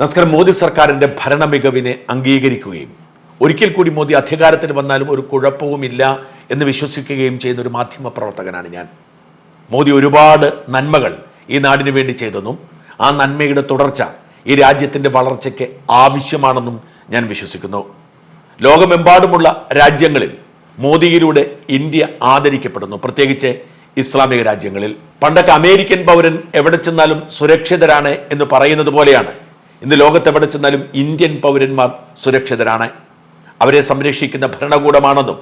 നമസ്കാരം. മോദി സർക്കാരിന്റെ ഭരണ മികവിനെ അംഗീകരിക്കുകയും ഒരിക്കൽ കൂടി മോദി അധികാരത്തിൽ വന്നാലും ഒരു കുഴപ്പവുമില്ല എന്ന് വിശ്വസിക്കുകയും ചെയ്യുന്ന ഒരു മാധ്യമ പ്രവർത്തകനാണ് ഞാൻ. മോദി ഒരുപാട് നന്മകൾ ഈ നാടിനു വേണ്ടി ചെയ്തെന്നും ആ നന്മയുടെ തുടർച്ച ഈ രാജ്യത്തിന്റെ വളർച്ചയ്ക്ക് ആവശ്യമാണെന്നും ഞാൻ വിശ്വസിക്കുന്നു. ലോകമെമ്പാടുമുള്ള രാജ്യങ്ങളിൽ മോദിയിലൂടെ ഇന്ത്യ ആദരിക്കപ്പെടുന്നു പ്രത്യേകിച്ച് ഇസ്ലാമിക രാജ്യങ്ങളിൽ. പണ്ടൊക്കെ അമേരിക്കൻ പൗരൻ എവിടെ ചെന്നാലും സുരക്ഷിതരാണ് എന്ന് പറയുന്നത് പോലെയാണ്. ഇന്ന് ലോകത്തെവിടെ ചെന്നാലും ഇന്ത്യൻ പൗരന്മാർ സുരക്ഷിതരാണ്. അവരെ സംരക്ഷിക്കുന്ന ഭരണകൂടമാണെന്നും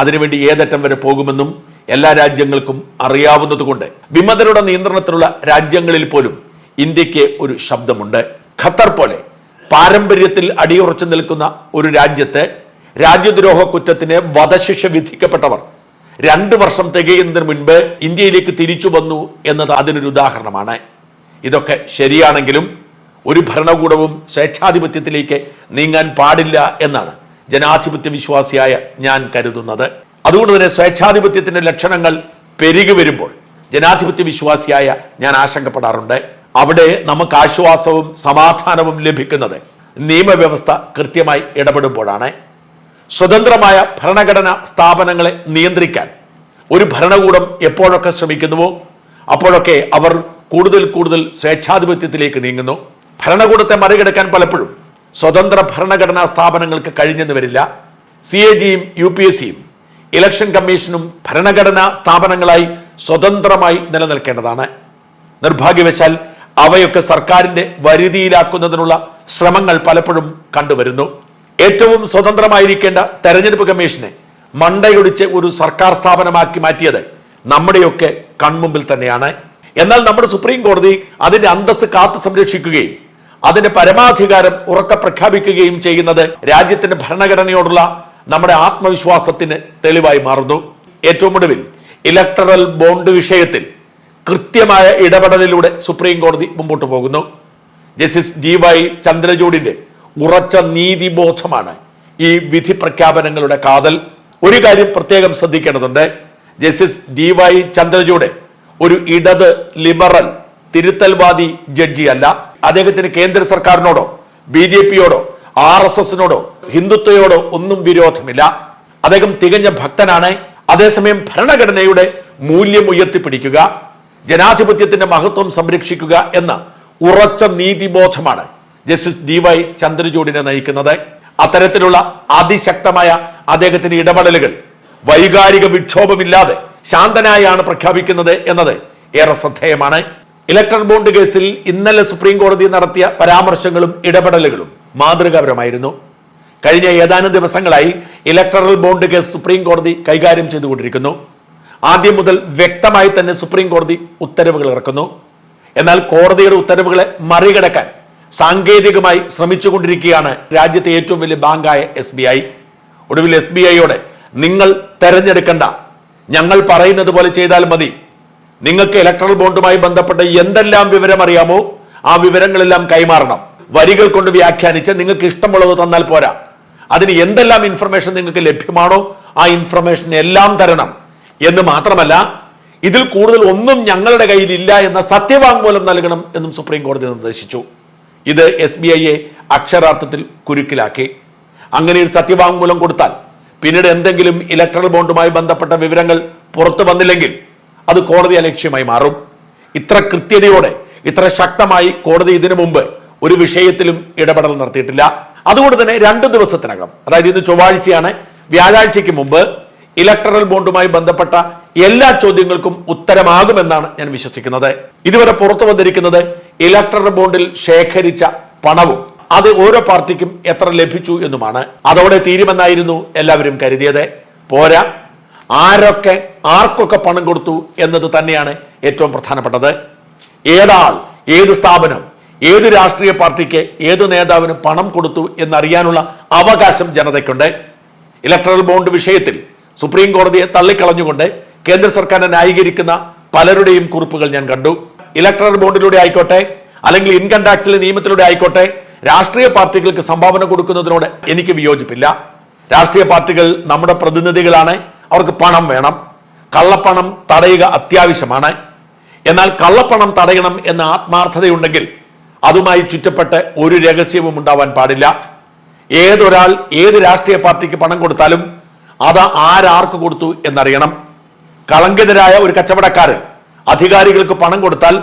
അതിനുവേണ്ടി ഏതറ്റം വരെ പോകുമെന്നും എല്ലാ രാജ്യങ്ങൾക്കും അറിയാവുന്നതുകൊണ്ട് വിമതരുടെ നിയന്ത്രണത്തിലുള്ള രാജ്യങ്ങളിൽ പോലും ഇന്ത്യയ്ക്ക് ഒരു ശബ്ദമുണ്ട്. ഖത്തർ പോലെ പാരമ്പര്യത്തിൽ അടിയുറച്ചു നിൽക്കുന്ന ഒരു രാജ്യത്തെ രാജ്യദ്രോഹ കുറ്റത്തിന് വധശിക്ഷ വിധിക്കപ്പെട്ടവർ രണ്ട് വർഷം തികയുന്നതിന് മുൻപ് ഇന്ത്യയിലേക്ക് തിരിച്ചു വന്നു എന്നത് അതിനൊരു ഉദാഹരണമാണ്. ഇതൊക്കെ ശരിയാണെങ്കിലും ഒരു ഭരണകൂടവും സ്വേച്ഛാധിപത്യത്തിലേക്ക് നീങ്ങാൻ പാടില്ല എന്നാണ് ജനാധിപത്യ വിശ്വാസിയായ ഞാൻ കരുതുന്നത്. അതുകൊണ്ട് തന്നെ സ്വേച്ഛാധിപത്യത്തിന്റെ ലക്ഷണങ്ങൾ പെരുകി വരുമ്പോൾ ജനാധിപത്യ വിശ്വാസിയായ ഞാൻ ആശങ്കപ്പെടാറുണ്ട്. അവിടെ നമുക്ക് ആശ്വാസവും സമാധാനവും ലഭിക്കുന്നത് നിയമവ്യവസ്ഥ കൃത്യമായി ഇടപെടുമ്പോഴാണ്. സ്വതന്ത്രമായ ഭരണഘടന സ്ഥാപനങ്ങളെ നിയന്ത്രിക്കാൻ ഒരു ഭരണകൂടം എപ്പോഴൊക്കെ ശ്രമിക്കുന്നുവോ അപ്പോഴൊക്കെ അവർ കൂടുതൽ കൂടുതൽ സ്വേച്ഛാധിപത്യത്തിലേക്ക് നീങ്ങുന്നു. ഭരണകൂടത്തെ മറികടക്കാൻ പലപ്പോഴും സ്വതന്ത്ര ഭരണഘടനാ സ്ഥാപനങ്ങൾക്ക് കഴിഞ്ഞെന്ന് വരില്ല. സി എ ജിയും യു പി എസ് സിയും ഇലക്ഷൻ കമ്മീഷനും ഭരണഘടനാ സ്ഥാപനങ്ങളായി സ്വതന്ത്രമായി നിലനിൽക്കേണ്ടതാണ്. നിർഭാഗ്യവശാൽ അവയൊക്കെ സർക്കാരിന്റെ വരുതിയിലാക്കുന്നതിനുള്ള ശ്രമങ്ങൾ പലപ്പോഴും കണ്ടുവരുന്നു. ഏറ്റവും സ്വതന്ത്രമായിരിക്കേണ്ട തെരഞ്ഞെടുപ്പ് കമ്മീഷനെ മണ്ടയൊടിച്ച് ഒരു സർക്കാർ സ്ഥാപനമാക്കി മാറ്റിയത് നമ്മുടെയൊക്കെ കൺമുമ്പിൽ തന്നെയാണ്. എന്നാൽ നമ്മുടെ സുപ്രീം കോടതി അതിന്റെ അന്തസ് കാത്തു സംരക്ഷിക്കുകയും അതിന്റെ പരമാധികാരം ഉറക്ക പ്രഖ്യാപിക്കുകയും ചെയ്യുന്നത് രാജ്യത്തിന്റെ ഭരണഘടനയോടുള്ള നമ്മുടെ ആത്മവിശ്വാസത്തിന് തെളിവായി മാറുന്നു. ഏറ്റവും ഒടുവിൽ ഇലക്ടറൽ ബോണ്ട് വിഷയത്തിൽ കൃത്യമായ ഇടപെടലിലൂടെ സുപ്രീം കോടതി മുമ്പോട്ട് പോകുന്നു. ജസ്റ്റിസ് ഡി വൈ ചന്ദ്രചൂഡിന്റെ ഉറച്ച നീതിബോധമാണ് ഈ വിധി പ്രഖ്യാപനങ്ങളുടെ കാതൽ. ഒരു കാര്യം പ്രത്യേകം ശ്രദ്ധിക്കേണ്ടതുണ്ട്. ജസ്റ്റിസ് ഡി വൈ ചന്ദ്രചൂഡ് ഒരു ഇടത് ലിബറൽ തിരുത്തൽവാദി ജഡ്ജി അല്ല അദ്ദേഹത്തിന് കേന്ദ്ര സർക്കാരിനോടോ ബി ജെ പിയോടോ ആർ എസ് എസിനോടോ ഹിന്ദുത്വയോടോ ഒന്നും വിരോധമില്ല. അദ്ദേഹം തികഞ്ഞ ഭക്തനാണ്. അതേസമയം ഭരണഘടനയുടെ മൂല്യം ഉയർത്തിപ്പിടിക്കുക ജനാധിപത്യത്തിന്റെ മഹത്വം സംരക്ഷിക്കുക എന്ന ഉറച്ച നീതിബോധമാണ് ജസ്റ്റിസ് ഡി വൈ ചന്ദ്രചൂഡിനെ നയിക്കുന്നത്. അത്തരത്തിലുള്ള അതിശക്തമായ അദ്ദേഹത്തിന്റെ ഇടപെടലുകൾ വൈകാരിക വിക്ഷോഭമില്ലാതെ ശാന്തനായാണ് പ്രഖ്യാപിക്കുന്നത് എന്നത് ഏറെ ശ്രദ്ധേയമാണ്. ഇലക്ട്രൽ ബോണ്ട് കേസിൽ ഇന്നലെ സുപ്രീം കോടതി നടത്തിയ പരാമർശങ്ങളും ഇടപെടലുകളും മാതൃകാപരമായിരുന്നു. കഴിഞ്ഞ ഏതാനും ദിവസങ്ങളായി ഇലക്ട്രൽ ബോണ്ട് കേസ് സുപ്രീം കോടതി കൈകാര്യം ചെയ്തുകൊണ്ടിരിക്കുന്നു. ആദ്യം മുതൽ വ്യക്തമായി തന്നെ സുപ്രീം കോടതി ഉത്തരവുകൾ ഇറക്കുന്നു. എന്നാൽ കോടതിയുടെ ഉത്തരവുകളെ മറികടക്കാൻ സാങ്കേതികമായി ശ്രമിച്ചുകൊണ്ടിരിക്കുകയാണ് രാജ്യത്തെ ഏറ്റവും വലിയ ബാങ്കായ എസ് ബി ഐ. ഒടുവിൽ എസ് ബി ഐയോടെ നിങ്ങൾ തെരഞ്ഞെടുക്കണ്ട. ഞങ്ങൾ പറയുന്നത് പോലെ ചെയ്താൽ മതി. നിങ്ങൾക്ക് ഇലക്ട്രൽ ബോണ്ടുമായി ബന്ധപ്പെട്ട എന്തെല്ലാം വിവരം അറിയാമോ ആ വിവരങ്ങളെല്ലാം കൈമാറണം. വരികൾ കൊണ്ട് വ്യാഖ്യാനിച്ച് നിങ്ങൾക്ക് ഇഷ്ടമുള്ളത് തന്നാൽ പോരാ. അതിന് എന്തെല്ലാം ഇൻഫർമേഷൻ നിങ്ങൾക്ക് ലഭ്യമാണോ ആ ഇൻഫർമേഷൻ എല്ലാം തരണം. എന്ന് മാത്രമല്ല ഇതിൽ കൂടുതൽ ഒന്നും ഞങ്ങളുടെ കയ്യിൽ ഇല്ല എന്ന സത്യവാങ്മൂലം നൽകണം എന്നും സുപ്രീം കോടതി നിർദ്ദേശിച്ചു. ഇത് എസ് ബി ഐയെ അക്ഷരാർത്ഥത്തിൽ കുരുക്കിലാക്കി. അങ്ങനെ ഒരു സത്യവാങ്മൂലം കൊടുത്താൽ പിന്നീട് എന്തെങ്കിലും ഇലക്ട്രൽ ബോണ്ടുമായി ബന്ധപ്പെട്ട വിവരങ്ങൾ പുറത്തു വന്നില്ലെങ്കിൽ അത് കോടതി അലക്ഷ്യമായി മാറും. ഇത്ര കൃത്യതയോടെ ഇത്ര ശക്തമായി കോടതി ഇതിനു മുമ്പ് ഒരു വിഷയത്തിലും ഇടപെടൽ നടത്തിയിട്ടില്ല. അതുകൊണ്ട് തന്നെ രണ്ട് ദിവസത്തിനകം അതായത് ഇന്ന് ചൊവ്വാഴ്ചയാണ് വ്യാഴാഴ്ചയ്ക്ക് മുമ്പ് ഇലക്ട്രൽ ബോണ്ടുമായി ബന്ധപ്പെട്ട എല്ലാ ചോദ്യങ്ങൾക്കും ഉത്തരമാകുമെന്നാണ് ഞാൻ വിശ്വസിക്കുന്നത്. ഇതുവരെ പുറത്തു വന്നിരിക്കുന്നത് ഇലക്ട്രൽ ബോണ്ടിൽ ശേഖരിച്ച പണവും അത് ഓരോ പാർട്ടിക്കും എത്ര ലഭിച്ചു എന്നുമാണ്. അതോടെ തീരുമെന്നായിരുന്നു എല്ലാവരും കരുതിയത്. പോരാ. ആരൊക്കെ ആർക്കൊക്കെ പണം കൊടുത്തു എന്നത് തന്നെയാണ് ഏറ്റവും പ്രധാനപ്പെട്ടത്. ഏതാൾ ഏത് സ്ഥാപനം ഏത് രാഷ്ട്രീയ പാർട്ടിക്ക് ഏത് നേതാവിന് പണം കൊടുത്തു എന്നറിയാനുള്ള അവകാശം ജനതയ്ക്കുണ്ട്. ഇലക്ട്രൽ ബോണ്ട് വിഷയത്തിൽ സുപ്രീം കോടതിയെ തള്ളിക്കളഞ്ഞുകൊണ്ട് കേന്ദ്ര സർക്കാരിനെ ന്യായീകരിക്കുന്ന പലരുടെയും കുറിപ്പുകൾ ഞാൻ കണ്ടു. ഇലക്ട്രൽ ബോണ്ടിലൂടെ ആയിക്കോട്ടെ അല്ലെങ്കിൽ ഇൻകം ടാക്സിലെ നിയമത്തിലൂടെ ആയിക്കോട്ടെ രാഷ്ട്രീയ പാർട്ടികൾക്ക് സംഭാവന കൊടുക്കുന്നതിനോട് എനിക്ക് വിയോജിപ്പില്ല. രാഷ്ട്രീയ പാർട്ടികൾ നമ്മുടെ പ്രതിനിധികളാണ്. അവർക്ക് പണം വേണം. കള്ളപ്പണം തടയുക അത്യാവശ്യമാണ്. എന്നാൽ കള്ളപ്പണം തടയണം എന്ന ആത്മാർത്ഥതയുണ്ടെങ്കിൽ അതുമായി ചുറ്റപ്പെട്ട് ഒരു രഹസ്യവും ഉണ്ടാവാൻ പാടില്ല. ഏതൊരാൾ ഏത് രാഷ്ട്രീയ പാർട്ടിക്ക് പണം കൊടുത്താലും അത് ആരാർക്ക് കൊടുത്തു എന്നറിയണം. കളങ്കിതരായ ഒരു കച്ചവടക്കാരൻ അധികാരികൾക്ക് പണം കൊടുത്താൽ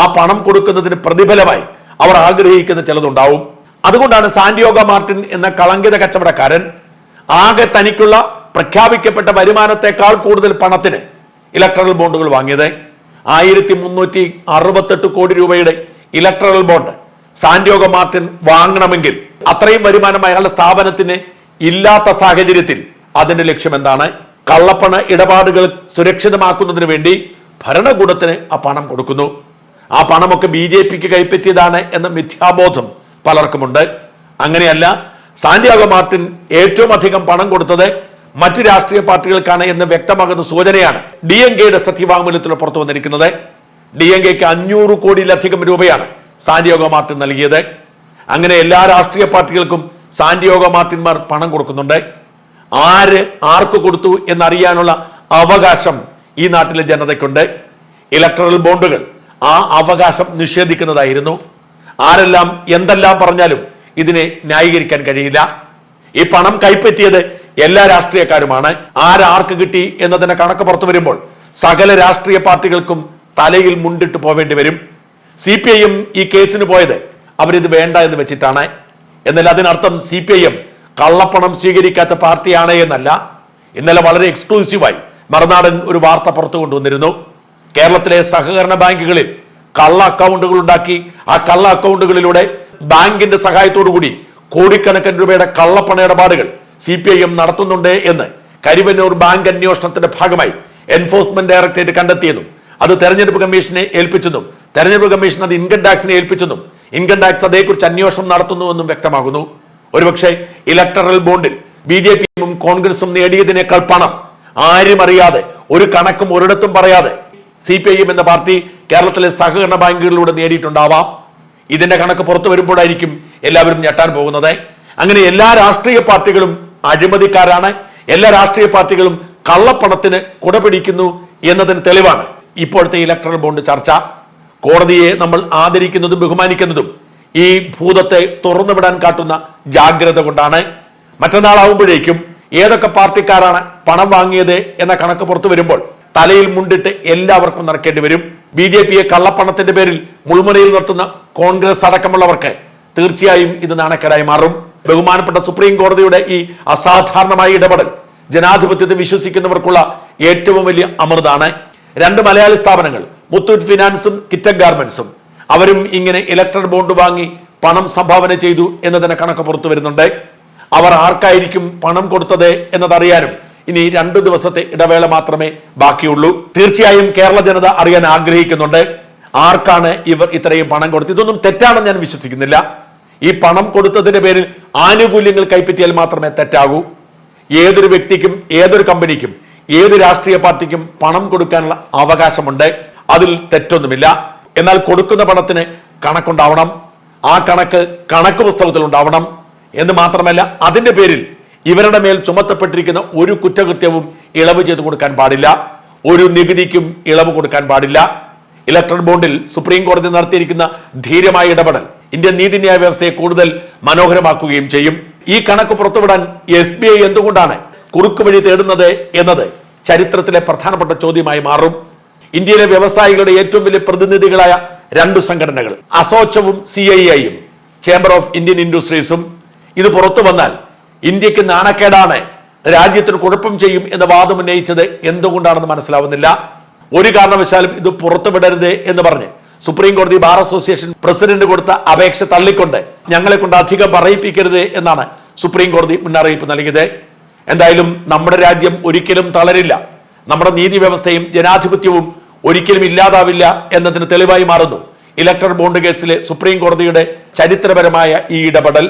ആ പണം കൊടുക്കുന്നതിന് പ്രതിഫലമായി അവർ ആഗ്രഹിക്കുന്ന ചിലതുണ്ടാവും. അതുകൊണ്ടാണ് സാന്റിയോഗ മാർട്ടിൻ എന്ന കളങ്കിത കച്ചവടക്കാരൻ ആകെ തനിക്കുള്ള പ്രഖ്യാപിക്കപ്പെട്ട വരുമാനത്തെക്കാൾ കൂടുതൽ പണത്തിന് ഇലക്ട്രൽ ബോണ്ടുകൾ വാങ്ങിയത് ആയിരത്തി മുന്നൂറ്റി അറുപത്തെട്ട് കോടി രൂപയുടെ ഇലക്ട്രൽ ബോണ്ട് സാന്റിയോഗ മാർട്ടിൻ വാങ്ങണമെങ്കിൽ അത്രയും വരുമാനം അയാളുടെ സ്ഥാപനത്തിന് ഇല്ലാത്ത സാഹചര്യത്തിൽ അതിന്റെ ലക്ഷ്യം എന്താണ്? കള്ളപ്പണ ഇടപാടുകൾ സുരക്ഷിതമാക്കുന്നതിന് വേണ്ടി ഭരണകൂടത്തിന് ആ പണം കൊടുക്കുന്നു. ആ പണമൊക്കെ ബി ജെ പിക്ക് കൈപ്പറ്റിയതാണ് എന്ന മിഥ്യാബോധം പലർക്കുമുണ്ട്. അങ്ങനെയല്ല സാന്റിയാഗോ മാർട്ടിൻ ഏറ്റവും അധികം പണം കൊടുത്തത് മറ്റു രാഷ്ട്രീയ പാർട്ടികൾക്കാണ് എന്ന് വ്യക്തമാകുന്ന സൂചനയാണ് ഡി എൻ കെയുടെ സത്യവാങ്മൂലത്തിൽ പുറത്തു വന്നിരിക്കുന്നത്. ഡി എൻ കെക്ക് അഞ്ഞൂറ് കോടിയിലധികം രൂപയാണ് സാന്റിയോഗ മാർട്ടിൻ നൽകിയത്. അങ്ങനെ എല്ലാ രാഷ്ട്രീയ പാർട്ടികൾക്കും സാന്റിയോഗ മാർട്ടിന്മാർ പണം കൊടുക്കുന്നുണ്ട്. ആര് ആർക്ക് കൊടുത്തു എന്നറിയാനുള്ള അവകാശം ഈ നാട്ടിലെ ജനതയ്ക്കുണ്ട്. ഇലക്ട്രൽ ബോണ്ടുകൾ ആ അവകാശം നിഷേധിക്കുന്നതായിരുന്നു. ആരെല്ലാം എന്തെല്ലാം പറഞ്ഞാലും ഇതിനെ ന്യായീകരിക്കാൻ കഴിയില്ല. ഈ പണം കൈപ്പറ്റിയത് എല്ലാ രാഷ്ട്രീയക്കാരുമാണ്. ആരാർക്ക് കിട്ടി എന്നതിന്റെ കണക്ക് പുറത്തു വരുമ്പോൾ സകല രാഷ്ട്രീയ പാർട്ടികൾക്കും തലയിൽ മുണ്ടിട്ട് പോവേണ്ടി വരും. സി പി ഐ എം ഈ കേസിന് പോയത് അവരിത് വേണ്ട എന്ന് വെച്ചിട്ടാണ്. എന്നാൽ അതിനർത്ഥം സി പി ഐ എം കള്ളപ്പണം സ്വീകരിക്കാത്ത പാർട്ടിയാണ് എന്നല്ല. ഇന്നലെ വളരെ എക്സ്ക്ലൂസീവായി മറുനാടൻ ഒരു വാർത്ത പുറത്തു കൊണ്ടുവന്നിരുന്നു. കേരളത്തിലെ സഹകരണ ബാങ്കുകളിൽ കള്ള അക്കൗണ്ടുകൾ ഉണ്ടാക്കി ആ കള്ള അക്കൗണ്ടുകളിലൂടെ ബാങ്കിന്റെ സഹായത്തോടു കൂടി കോടിക്കണക്കിന് രൂപയുടെ കള്ളപ്പണ ഇടപാടുകൾ സി പി ഐ എം നടത്തുന്നുണ്ട് എന്ന് കരിവന്നൂർ ബാങ്ക് അന്വേഷണത്തിന്റെ ഭാഗമായി എൻഫോഴ്സ്മെന്റ് ഡയറക്ടറേറ്റ് കണ്ടെത്തിയതും അത് തെരഞ്ഞെടുപ്പ് കമ്മീഷനെ ഏൽപ്പിച്ചെന്നും തെരഞ്ഞെടുപ്പ് കമ്മീഷൻ അത് ഇൻകം ടാക്സിനെ ഏൽപ്പിച്ചെന്നും ഇൻകം ടാക്സ് അതേക്കുറിച്ച് അന്വേഷണം നടത്തുന്നുവെന്നും വ്യക്തമാകുന്നു. ഒരുപക്ഷെ ഇലക്ടറൽ ബോണ്ടിൽ ബി ജെ പിയും കോൺഗ്രസും നേടിയതിനേക്കാൾ പണം ആരും അറിയാതെ ഒരു കണക്കും ഒരിടത്തും പറയാതെ സി പി ഐ എം എന്ന പാർട്ടി കേരളത്തിലെ സഹകരണ ബാങ്കുകളിലൂടെ നേടിയിട്ടുണ്ടാവാം. ഇതിന്റെ കണക്ക് പുറത്തു വരുമ്പോഴായിരിക്കും എല്ലാവരും ഞെട്ടാൻ പോകുന്നത്. അങ്ങനെ എല്ലാ രാഷ്ട്രീയ പാർട്ടികളും അഴിമതിക്കാരാണ്. എല്ലാ രാഷ്ട്രീയ പാർട്ടികളും കള്ളപ്പണത്തിന് കുടപിടിക്കുന്നു എന്നതിന് തെളിവാണ് ഇപ്പോഴത്തെ ഇലക്ട്രൽ ബോണ്ട് ചർച്ച. കോടതിയെ നമ്മൾ ആദരിക്കുന്നതും ബഹുമാനിക്കുന്നതും ഈ ഭൂതത്തെ തുറന്നുവിടാൻ കാട്ടുന്ന ജാഗ്രത കൊണ്ടാണ്. മറ്റന്നാളാവുമ്പോഴേക്കും ഏതൊക്കെ പാർട്ടിക്കാരാണ് പണം വാങ്ങിയത് എന്ന കണക്ക് പുറത്തു വരുമ്പോൾ തലയിൽ മുണ്ടിട്ട് എല്ലാവർക്കും നടക്കേണ്ടി വരും. ബി ജെ പിയെ കള്ളപ്പണത്തിന്റെ പേരിൽ മുൾമുനയിൽ നിർത്തുന്ന കോൺഗ്രസ് അടക്കമുള്ളവർക്ക് തീർച്ചയായും ഇത് നാണക്കേടായി മാറും. ബഹുമാനപ്പെട്ട സുപ്രീം കോടതിയുടെ ഈ അസാധാരണമായ ഇടപെടൽ ജനാധിപത്യത്തെ വിശ്വസിക്കുന്നവർക്കുള്ള ഏറ്റവും വലിയ അമൃതാണ്. രണ്ട് മലയാളി സ്ഥാപനങ്ങൾ മുത്തൂറ്റ് ഫിനാൻസും കിറ്റക് ഗാർമെന്റ്സും അവരും ഇങ്ങനെ ഇലക്ട്രൽ ബോണ്ട് വാങ്ങി പണം സംഭാവന ചെയ്തു എന്നതിന് കണക്ക് പുറത്തു വരുന്നുണ്ട്. അവർ ആർക്കായിരിക്കും പണം കൊടുത്തത് എന്നതറിയാനും ഇനി രണ്ടു ദിവസത്തെ ഇടവേള മാത്രമേ ബാക്കിയുള്ളൂ. തീർച്ചയായും കേരള ജനത അറിയാൻ ആഗ്രഹിക്കുന്നുണ്ട്. ആർക്കാണ് ഇവർ ഇത്രയും പണം കൊടുത്തത്? ഇതൊന്നും തെറ്റാണെന്ന് ഞാൻ വിശ്വസിക്കുന്നില്ല. ഈ പണം കൊടുത്തതിന്റെ പേരിൽ ആനുകൂല്യങ്ങൾ കൈപ്പറ്റിയാൽ മാത്രമേ തെറ്റാകൂ. ഏതൊരു വ്യക്തിക്കും ഏതൊരു കമ്പനിക്കും ഏത് രാഷ്ട്രീയ പാർട്ടിക്കും പണം കൊടുക്കാനുള്ള അവകാശമുണ്ട്. അതിൽ തെറ്റൊന്നുമില്ല. എന്നാൽ കൊടുക്കുന്ന പണത്തിന് കണക്കുണ്ടാവണം. ആ കണക്ക് കണക്ക് പുസ്തകത്തിൽ ഉണ്ടാവണം. എന്ന് മാത്രമല്ല അതിന്റെ പേരിൽ ഇവരുടെ മേൽ ചുമത്തപ്പെട്ടിരിക്കുന്ന ഒരു കുറ്റകൃത്യവും ഇളവ് ചെയ്തു കൊടുക്കാൻ പാടില്ല. ഒരു നികുതിക്കും ഇളവ് കൊടുക്കാൻ പാടില്ല. ഇലക്ട്രൽ ബോണ്ടിൽ സുപ്രീം കോടതി നടത്തിയിരിക്കുന്ന ധീരമായ ഇടപെടൽ ഇന്ത്യൻ നീതിന്യായ വ്യവസ്ഥയെ കൂടുതൽ മനോഹരമാക്കുകയും ചെയ്യും. ഈ കണക്ക് പുറത്തുവിടാൻ എസ് ബി ഐ എന്തുകൊണ്ടാണ് കുറുക്ക് വഴി തേടുന്നത് എന്നത് ചരിത്രത്തിലെ പ്രധാനപ്പെട്ട ചോദ്യമായി മാറും. ഇന്ത്യയിലെ വ്യവസായികളുടെ ഏറ്റവും വലിയ പ്രതിനിധികളായ രണ്ട് സംഘടനകൾ അസോച്ചവും സി ഐ ഐയും ചേംബർ ഓഫ് ഇന്ത്യൻ ഇൻഡസ്ട്രീസും ഇത് പുറത്തു വന്നാൽ ഇന്ത്യയ്ക്ക് നാണക്കേടാണ്. രാജ്യത്തിന് കുഴപ്പം ചെയ്യും എന്ന വാദം ഉന്നയിച്ചത് എന്തുകൊണ്ടാണെന്ന് മനസ്സിലാവുന്നില്ല. ഒരു കാരണവശാലും ഇത് പുറത്തുവിടരുത് എന്ന് പറഞ്ഞ് സുപ്രീം കോടതി ബാർ അസോസിയേഷൻ പ്രസിഡന്റ് കൊടുത്ത അപേക്ഷ തള്ളിക്കൊണ്ട് ഞങ്ങളെ കൊണ്ട് അധികം പറയിപ്പിക്കരുത് എന്നാണ് സുപ്രീം കോടതി മുന്നറിയിപ്പ് നൽകിയത്. എന്തായാലും നമ്മുടെ രാജ്യം ഒരിക്കലും തളരില്ല. നമ്മുടെ നീതി വ്യവസ്ഥയും ജനാധിപത്യവും ഒരിക്കലും ഇല്ലാതാവില്ല എന്നതിന് തെളിവായി മാറുന്നു. ഇലക്ട്രൽ ബോണ്ട് കേസിലെ സുപ്രീം കോടതിയുടെ ചരിത്രപരമായ ഈ ഇടപെടൽ.